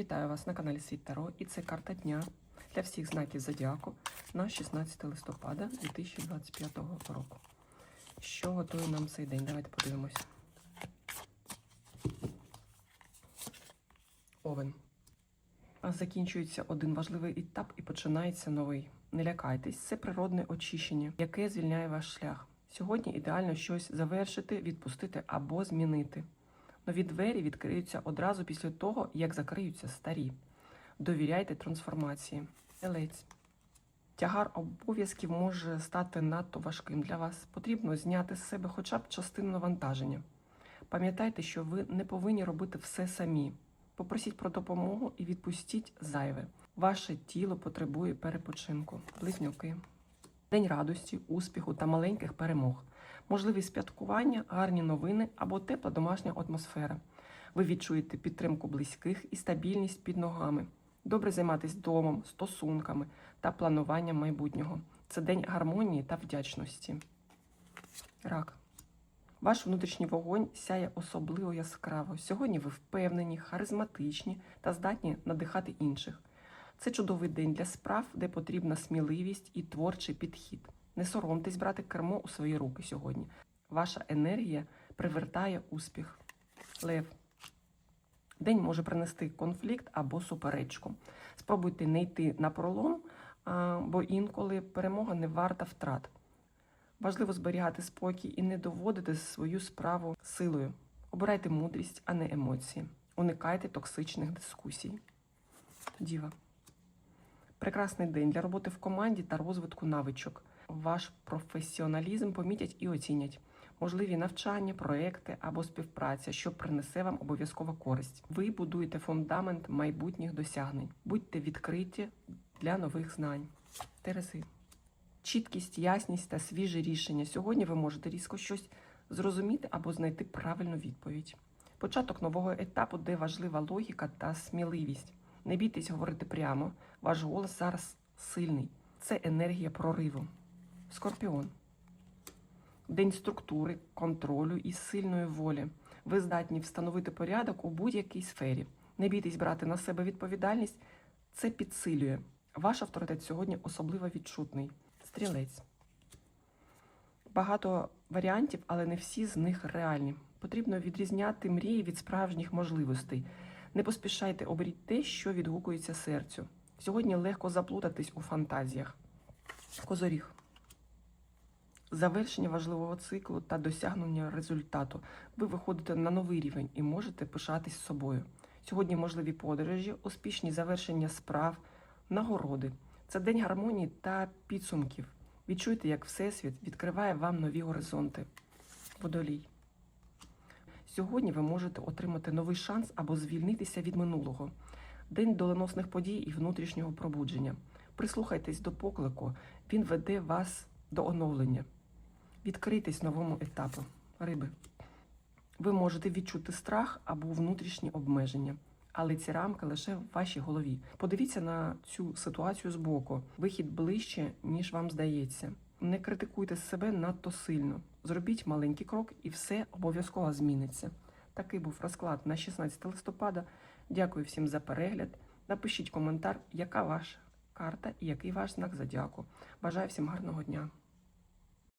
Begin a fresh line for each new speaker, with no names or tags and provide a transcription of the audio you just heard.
Вітаю вас на каналі Світ Таро і це карта дня для всіх знаків Зодіаку на 16 листопада 2025 року. Що готує нам цей день? Давайте подивимось. Овен. Закінчується один важливий етап і починається новий. Не лякайтесь, це природне очищення, яке звільняє ваш шлях. Сьогодні ідеально щось завершити, відпустити або змінити. Нові двері відкриються одразу після того, як закриються старі. Довіряйте трансформації. Елець. Тягар обов'язків може стати надто важким для вас. Потрібно зняти з себе хоча б частину навантаження. Пам'ятайте, що ви не повинні робити все самі. Попросіть про допомогу і відпустіть зайве. Ваше тіло потребує перепочинку. Близнюки. День радості, успіху та маленьких перемог. Можливість святкування, гарні новини або тепла домашня атмосфера. Ви відчуєте підтримку близьких і стабільність під ногами. Добре займатися домом, стосунками та плануванням майбутнього. Це день гармонії та вдячності. Рак. Ваш внутрішній вогонь сяє особливо яскраво. Сьогодні ви впевнені, харизматичні та здатні надихати інших. Це чудовий день для справ, де потрібна сміливість і творчий підхід. Не соромтесь брати кермо у свої руки сьогодні. Ваша енергія привертає успіх. Лев. День може принести конфлікт або суперечку. Спробуйте не йти на пролом, бо інколи перемога не варта втрат. Важливо зберігати спокій і не доводити свою справу силою. Обирайте мудрість, а не емоції. Уникайте токсичних дискусій. Діва. Прекрасний день для роботи в команді та розвитку навичок. Ваш професіоналізм помітять і оцінять. Можливі навчання, проекти або співпраця, що принесе вам обов'язкова користь. Ви будуєте фундамент майбутніх досягнень. Будьте відкриті для нових знань. Терези. Чіткість, ясність та свіже рішення. Сьогодні ви можете різко щось зрозуміти або знайти правильну відповідь. Початок нового етапу, де важлива логіка та сміливість. Не бійтесь говорити прямо. Ваш голос зараз сильний. Це енергія прориву. Скорпіон. День структури, контролю і сильної волі. Ви здатні встановити порядок у будь-якій сфері. Не бійтесь брати на себе відповідальність. Це підсилює. Ваш авторитет сьогодні особливо відчутний. Стрілець. Багато варіантів, але не всі з них реальні. Потрібно відрізняти мрії від справжніх можливостей. Не поспішайте оберіть те, що відгукується серцю. Сьогодні легко заплутатись у фантазіях. Козоріг. Завершення важливого циклу та досягнення результату. Ви виходите на новий рівень і можете пишатись собою. Сьогодні можливі подорожі, успішні завершення справ, нагороди. Це день гармонії та підсумків. Відчуйте, як Всесвіт відкриває вам нові горизонти. Водолій. Сьогодні ви можете отримати новий шанс або звільнитися від минулого. День доленосних подій і внутрішнього пробудження. Прислухайтесь до поклику, він веде вас до оновлення. Відкрийтесь новому етапу. Риби. Ви можете відчути страх або внутрішні обмеження, але ці рамки лише в вашій голові. Подивіться на цю ситуацію збоку. Вихід ближче, ніж вам здається. Не критикуйте себе надто сильно. Зробіть маленький крок, і все обов'язково зміниться. Такий був розклад на 16 листопада. Дякую всім за перегляд. Напишіть коментар, яка ваша карта і який ваш знак зодіаку. Бажаю всім гарного дня.